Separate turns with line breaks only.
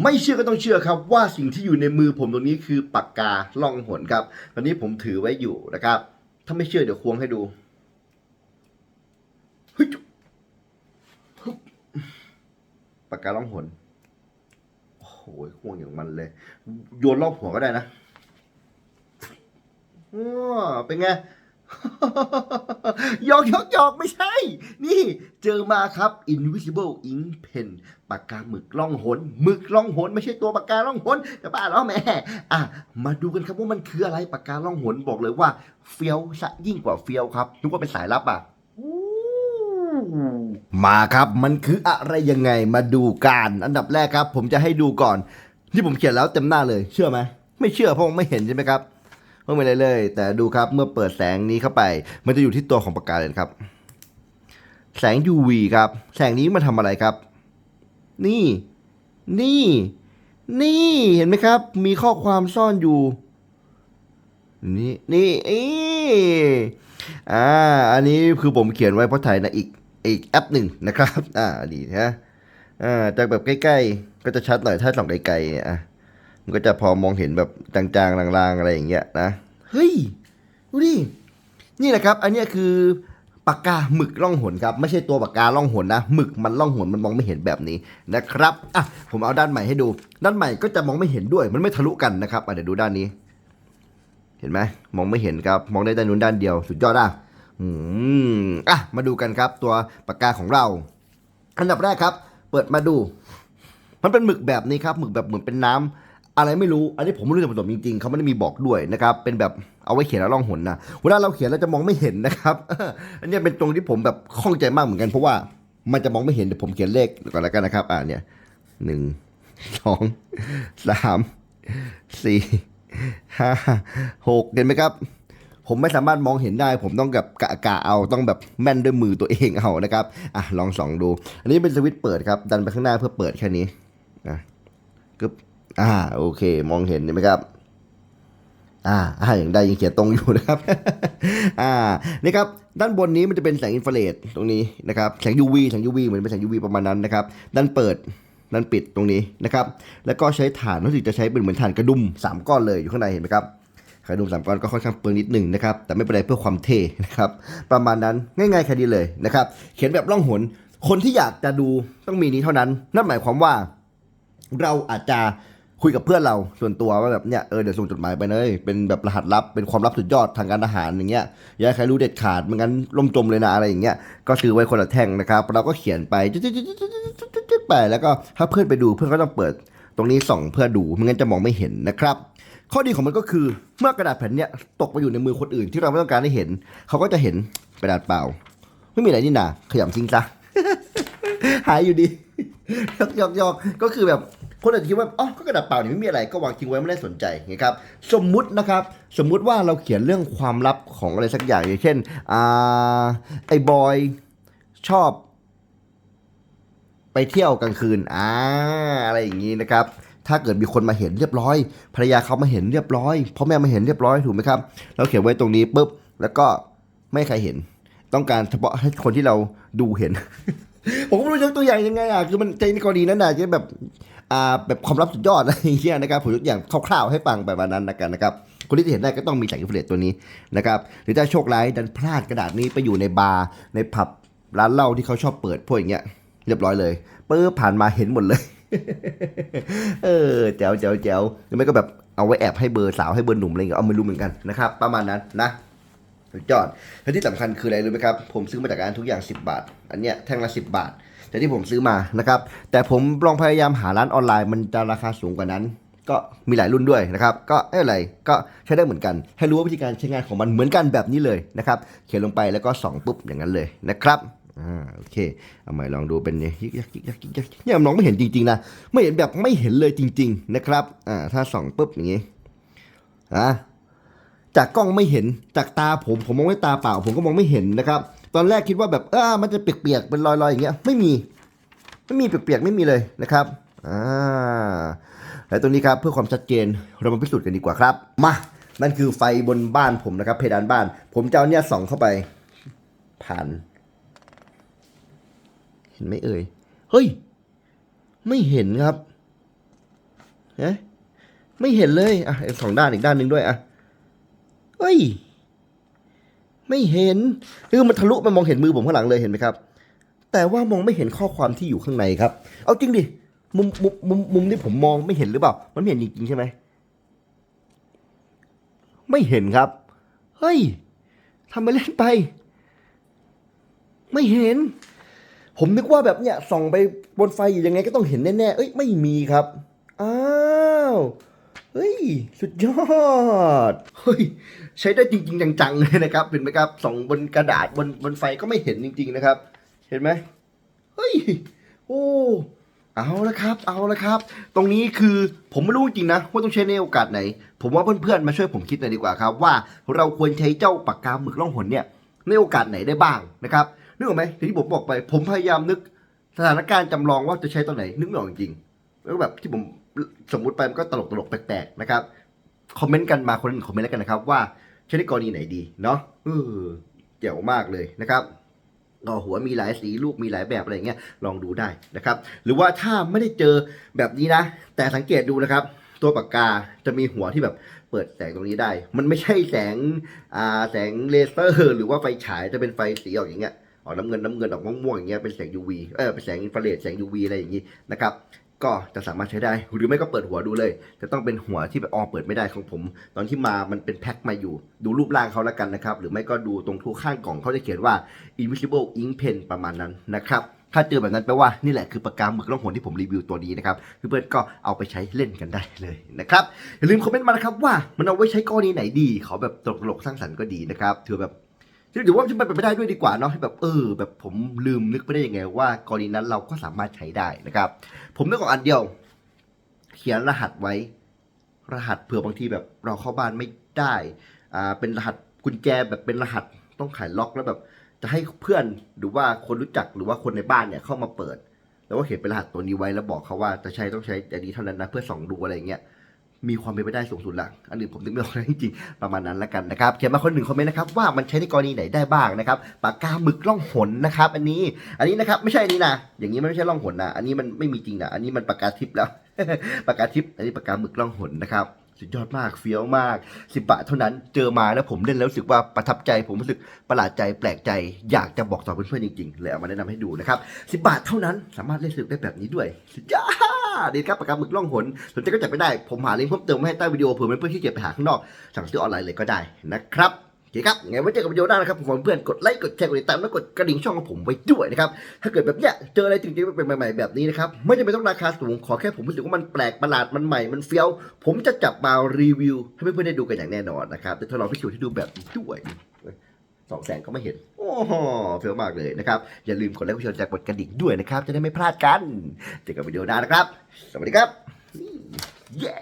ไม่เชื่อก็ต้องเชื่อครับ ว่าสิ่งที่อยู่ในมือผมตรงนี้คือปากกาล่องหนครับตอนนี้ผมถือไว้อยู่นะครับ ถ้าไม่เชื่อเดี๋ยวควงให้ดูหึปากกาล่องหนโอ้โหควงอย่างมันเลย โยนรอบหัวก็ได้นะอ้เป็นไง หยอกหยอกหยอกไม่ใช่ นี่เจอมาครับ Invisible Ink Pen ปากกาหมึกล่องหนหมึกล่องหนไม่ใช่ตัวปากกาล่องหนจะบ้าเหรอแม่อะมาดูกันครับว่ามันคืออะไรปากกาล่องหนบอกเลยว่าเฟี้ยวซะยิ่งกว่าเฟี้ยวครับนึกว่าเป็นสายลับอะมาครับมันคืออะไรยังไงมาดูกันอันดับแรกครับ ผมจะให้ดูก่อน ที่ผมเขียนแล้วเต็มหน้าเลยเชื่อไหมไม่เชื่อเพราะไม่เห็นใช่ไหมครับ ไม่เป็นไรเลย แต่ดูครับเมื่อเปิดแสงนี้เข้าไป มันจะอยู่ที่ตัวของปากกาเลยครับ แสง UV ครับ แสงนี้มันทำอะไรครับ นี่ นี่ นี่เห็นไหมครับ มีข้อความซ่อนอยู่ นี่นี่อีอ่า อันนี้คือผมเขียนไว้เพราะถ่ายในอีกอีกแอปหนึ่งนะครับ อ่าดีนะอ่าจากแบบใกล้ ๆ ก็จะชัดหน่อยถ้าส่องไกลๆเนี่ยอะ มันก็จะพอมองเห็นแบบจางๆลางๆอะไรอย่างเงี้ยนะเฮ้ยดูดินี่แหละครับ อันนี้คือปากกาหมึกล่องหนครับไม่ใช่ตัวปากกาล่องหนนะหมึกมันล่องหนมันมองไม่เห็นแบบนี้นะครับอะผมเอาด้านใหม่ให้ดู ด้านใหม่ก็จะมองไม่เห็นด้วย มันไม่ทะลุกันนะครับอะเดี๋ยวดูด้านนี้ เห็นไหมมองไม่เห็นครับ มองได้ด้านนู้นด้านเดียว สุดยอดอะอืมอะมาดูกันครับ ตัวปากกาของเรา อันดับแรกครับ เปิดมาดู มันเป็นหมึกแบบนี้ครับหมึกแบบเหมือนเป็นน้ำ อะไรไม่รู้ อันนี้ผมไม่รู้จะผสมจริงๆ เขาไม่ได้มีบอกด้วยนะครับ เป็นแบบเอาไว้เขียนแล้วล่องหนนะ เวลาเราเขียนเราจะมองไม่เห็นนะครับ อันนี้เป็นตรงที่ผมแบบข้องใจมากเหมือนกัน เพราะว่ามันจะมองไม่เห็นเดี๋ยวผมเขียนเลขก่อนแล้วกันนะครับ อ่าเนี่ยหนึ่งสองสามสี่ห้าหกเห็นไหมครับผมไม่สามารถมองเห็นได้ ผมต้องกับกะกะเอาต้องแบบแม่นด้วยมือตัวเองเอานะครับอะลองส่องดู อันนี้เป็นสวิตช์เปิดครับ ดันไปข้างหน้าเพื่อเปิดแค่นี้นะกึบ อ่าโอเค มองเห็นเห็นไหมครับอ่าอ่าอย่างใดยังเขียนตรงอยู่นะครับ อ่า นี่ครับ ด้านบนนี้มันจะเป็นแสงอินฟราเรดตรงนี้นะครับ แสง UV แสง UV เหมือนเป็นแสง UV ประมาณนั้นนะครับ ด้านเปิด ด้านปิดตรงนี้นะครับ แล้วก็ใช้ถ่านรู้สึกจะใช้เป็นเหมือนถ่านกระดุมสามก้อนเลยอยู่ข้างในเห็นไหมครับไข่ดุมสามก้อนก็ค่อนข้างเปลืองนิดหนึ่งนะครับ แต่ไม่เป็นไรเพื่อความเท่นะครับ ประมาณนั้น ง่ายๆแค่นี้เลยนะครับ เขียนแบบล่องหน คนที่อยากจะดูต้องมีนี้เท่านั้น นั่นหมายความว่า เราอาจจะ คุยกับเพื่อนเราส่วนตัวว่าแบบเนี่ยเออเดี๋ยวส่งจดหมายไปเลยเป็นแบบรหัสลับเป็นความลับสุดยอดทางการทหารอย่างเงี้ยอย่าให้ใครรู้เด็ดขาดไม่งั้นล่มจมเลยนะอะไรอย่างเงี้ยก็ซื้อไว้คนละแท่งนะครับเราก็เขียนไปจุดๆไปแล้วก็ถ้าเพื่อนไปดูเพื่อนก็ต้องเปิดตรงนี้ส่องเพื่อดูไม่งั้นจะมองไม่เห็นนะครับ ข้อดีของมันก็คือเมื่อกระดาษแผ่นเนี้ยตกไปอยู่ในมือคนอื่นที่เราไม่ต้องการให้เห็น เขาก็จะเห็นกระดาษเปล่า ไม่มีอะไรนี่นาขยำทิ้งซะหายอยู่ดียอกยอกก็คือแบบ คนอาจจะคิดว่าอ๋อก็กระดาษเปล่านี่ไม่มีอะไรก็วางทิ้งไว้ไม่ได้สนใจไงครับสมมุตินะครับสมมุติว่าเราเขียนเรื่องความลับของอะไรสักอย่างอย่างเช่นอ่าไอ้บอยชอบ ไปเที่ยวกลางคืนอ่าอะไรอย่างนี้นะครับถ้าเกิดมีคนมาเห็นเรียบร้อย ภรรยาเขามาเห็นเรียบร้อยพ่อแม่มาเห็นเรียบร้อยถูกไหมครับ เราเขียนไว้ตรงนี้ปุ๊บแล้วก็ไม่ใครเห็น ต้องการเฉพาะให้คนที่เราดูเห็น ผมก็ไม่รู้ยกตัวอย่างยังไงอะคือมันในกรณีนั้นนะจะแบบ แบบความลับสุดยอดอะไรอย่างเงี้ยนะครับผมยกอย่างคร่าวๆให้ฟังแบบนั้นนะกันนะครับคนที่จะเห็นได้ก็ต้องมีแสงอินฟราเรดตัวนี้นะครับหรือถ้าโชคร้ายดันพลาดกระดาษนี้ไปอยู่ในบาร์ในผับร้านเหล้าที่เขาชอบเปิดพวกอย่างเงี้ยเรียบร้อยเลยปื้อผ่านมาเห็นหมดเลย เออแจ๋วแจ๋วแจ๋วหรือไม่ก็แบบเอาไว้แอบให้เบอร์สาวให้เบอร์หนุ่มอะไรเงี้ยเอาไม่รู้เหมือนกันนะครับประมาณนั้นนะ สุดยอดและที่สำคัญคืออะไรรู้ไหมครับ ผมซื้อมาจากร้านทุกอย่าง 10 บาท อันเนี้ยแท่งละ 10 บาท แต่ที่ผมซื้อมานะครับ แต่ผมลองพยายามหาร้านออนไลน์มันจะราคาสูงกว่านั้น ก็มีหลายรุ่นด้วยนะครับ ก็ไม่เป็นไร ก็ใช้ได้เหมือนกัน ให้รู้ว่าวิธีการใช้งานของมันเหมือนกันแบบนี้เลยนะครับ เขียนลงไปแล้วก็ส่องปุ๊บอย่างนั้นเลยนะครับอ่าโอเค เอาใหม่ลองดูเป็นยิกยักยิกยักยิกยักเนี่ยมองไม่เห็นจริงๆนะ ไม่เห็นแบบไม่เห็นเลยจริง ๆ นะครับ อ่า ถ้าส่องปุ๊บอย่างงี้ อะ จากกล้องไม่เห็นจากตาผมผมมองด้วยตาเปล่า ผมก็มองไม่เห็นนะครับ ตอนแรกคิดว่าแบบเออมันจะเปียกๆเป็นรอยๆอย่างเงี้ยไม่มี ไม่มีเปียกๆไม่มีเลยนะครับอ่าและตรงนี้ครับเพื่อความชัดเจนเรามาพิสูจน์กันดีกว่าครับมานั่นคือไฟบนบ้านผมนะครับ เพดานบ้าน ผมจะเอาเนี่ยส่องเข้าไป ผ่าน เห็นไหมเอ่ยเฮ้ย ไม่เห็นครับเอ๊ะไม่เห็นเลยอะสองด้านอีกด้านหนึ่งด้วยอะ เฮ้ย ไม่เห็นคือมันทะลุมันมองเห็นมือผมข้างหลังเลยเห็นไหมครับ แต่ว่ามองไม่เห็นข้อความที่อยู่ข้างในครับ เอาจริงดิมุมมุมมุมมุมที่ผมมองไม่เห็นหรือเปล่า มันไม่เห็นจริงๆใช่ไหมไม่เห็นครับ เฮ้ยทำไปเล่นไป ไม่เห็น ผมนึกว่าแบบเนี้ยส่องไปบนไฟอยู่ยังไงก็ต้องเห็นแน่ๆเอ้ยไม่มีครับอ้าวเฮ้ย สุดยอด เฮ้ย ใช้ได้จริง ๆ จังๆเลยนะครับเห็นไหมครับส่องบนกระดาษบนบนไฟก็ไม่เห็นจริง ๆนะครับ เห็นไหมเฮ้ยโอ้เอาละครับ เอาละครับ ตรงนี้คือผมไม่รู้จริงนะว่าต้องใช้ในโอกาสไหน ผมว่าเพื่อนๆมาช่วยผมคิดหน่อยดีกว่าครับว่าเราควรใช้เจ้าปากกาหมึกล่องหนเนี่ยในโอกาสไหนได้บ้างนะครับนึกออกไหมอย่างที่ผมบอกไปผมพยายามนึกสถานการณ์จำลองว่าจะใช้ตอนไหนนึกไม่ออกจริงๆแล้วแบบที่ผมสมมุติไปมันก็ตลกๆแปลกๆนะครับ คอมเมนต์กันมาคนนึงคอมเมนต์แล้วกันนะครับ ว่าใช้ในกรณีไหนดีเนาะเออเจ๋วมากเลยนะครับก็หัวมีหลายสีลูกมีหลายแบบอะไรเงี้ยลองดูได้นะครับ หรือว่าถ้าไม่ได้เจอแบบนี้นะ แต่สังเกตดูนะครับ ตัวปากกาจะมีหัวที่แบบเปิดแสงตรงนี้ได้ มันไม่ใช่แสงอ่าแสงเลเซอร์หรือว่าไฟฉายจะเป็นไฟสีออกอย่างเงี้ยออกน้ำเงินน้ำเงินออกม่วงๆอย่างเงี้ยเป็นแสง UV เออเป็นแสงอินฟราเรดแสง UV อะไรอย่างงี้นะครับ ก็จะสามารถใช้ได้ หรือไม่ก็เปิดหัวดูเลย จะต้องเป็นหัวที่แบบออเปิดไม่ได้ของผม ตอนที่มามันเป็นแพ็คมาอยู่ ดูรูปร่างเขาแล้วกันนะครับ หรือไม่ก็ดูตรงทุกข้างกล่องเขาจะเขียนว่า invisible ink pen ประมาณนั้นนะครับถ้าเจอแบบนั้นแปลว่านี่แหละคือปากกาหมึกล่องหนที่ผมรีวิวตัวนี้นะครับเพื่อนๆก็เอาไปใช้เล่นกันได้เลยนะครับอย่าลืมคอมเมนต์มานะครับว่ามันเอาไว้ใช้กรณีไหนดีขอแบบตลกๆสร้างสรรค์ก็ดีนะครับถือแบบ ถือว่ามันเป็นไปได้ด้วยดีกว่าเนาะให้แบบเออ แบบผมลืมนึกไปได้ยังไง ว่ากรณีนั้นเราก็สามารถใช้ได้นะครับ ผมนึกออกอันเดียว เขียนรหัสไว้ รหัสเผื่อบางทีแบบเราเข้าบ้านไม่ได้อ่าเป็นรหัสกุญแจแบบเป็นรหัสต้องขายล็อกแล้วแบบ จะให้เพื่อนหรือว่าคนรู้จักหรือว่าคนในบ้านเนี่ยเข้ามาเปิด แล้วก็เขียนเป็นรหัสตัวนี้ไว้แล้วบอกเขาว่าจะใช้ต้องใช้อันนี้เท่านั้นนะเพื่อส่องดูอะไรเงี้ย มีความเป็นไปได้สูงสุดละอันนี้ผมนึกไม่ออกเลยจริงๆประมาณนั้นละกันนะครับเขียนมาคนหนึ่งคอมเมนต์นะครับว่ามันใช้ในกรณีไหนได้บ้างนะครับปากกาหมึกล่องหนนะครับ อันนี้อันนี้นะครับไม่ใช่อันนี้นะอย่างนี้มันไม่ใช่ล่องหนนะอันนี้มันไม่มีจริงนะอันนี้มันปากกาทิพย์แล้วปากกาทิพย์อันนี้ปากกาหมึกล่องหนนะครับ สุดยอดมากเฟี้ยวมากสิบบาทเท่านั้นเจอมาแล้วผมเล่นแล้วรู้สึกว่าประทับใจ ผมรู้สึกประหลาดใจแปลกใจ อยากจะบอกต่อเพื่อนๆจริงๆเลยเอามาแนะนำให้ดูนะครับสิบบาทเท่านั้นสามารถเล่นสนุกได้แบบนี้ด้วยสุดยอดดีครับปากกาหมึกล่องหนสนใจก็จัดไปได้ ผมหาลิงก์เพิ่มเติมไว้ให้ใต้วิดีโอเผื่อเพื่อนๆที่เกียจไปหาข้างนอกสั่งซื้อออนไลน์เลยก็ได้นะครับ เคครับไงไว้เจอกันวิดีโอหน้านะครับผมขอเพื่อนกดไลค์กดแชร์กดติดตามและกดกระดิ่งช่องของผมไว้ด้วยนะครับถ้าเกิดแบบเนี้ยเจออะไรจริงๆเป็นใหม่ๆแบบนี้นะครับไม่จำเป็นต้องราคาสูงขอแค่ผมรู้สึกว่ามันแปลกประหลาดมันใหม่มันเฟี้ยว ผมจะจับมารีวิวให้เพื่อนๆได้ดูกันอย่างแน่นอนนะครับจะทดลองพิสูจน์ให้ดูแบบด้วยสองแสนก็ไม่เห็น โอ้โหเฟี้ยวมากเลยนะครับ อย่าลืมกดไลค์กดแชร์กดกระดิ่งด้วยนะครับ จะได้ไม่พลาดกัน เจอกันวิดีโอหน้านะครับ สวัสดีครับ เย้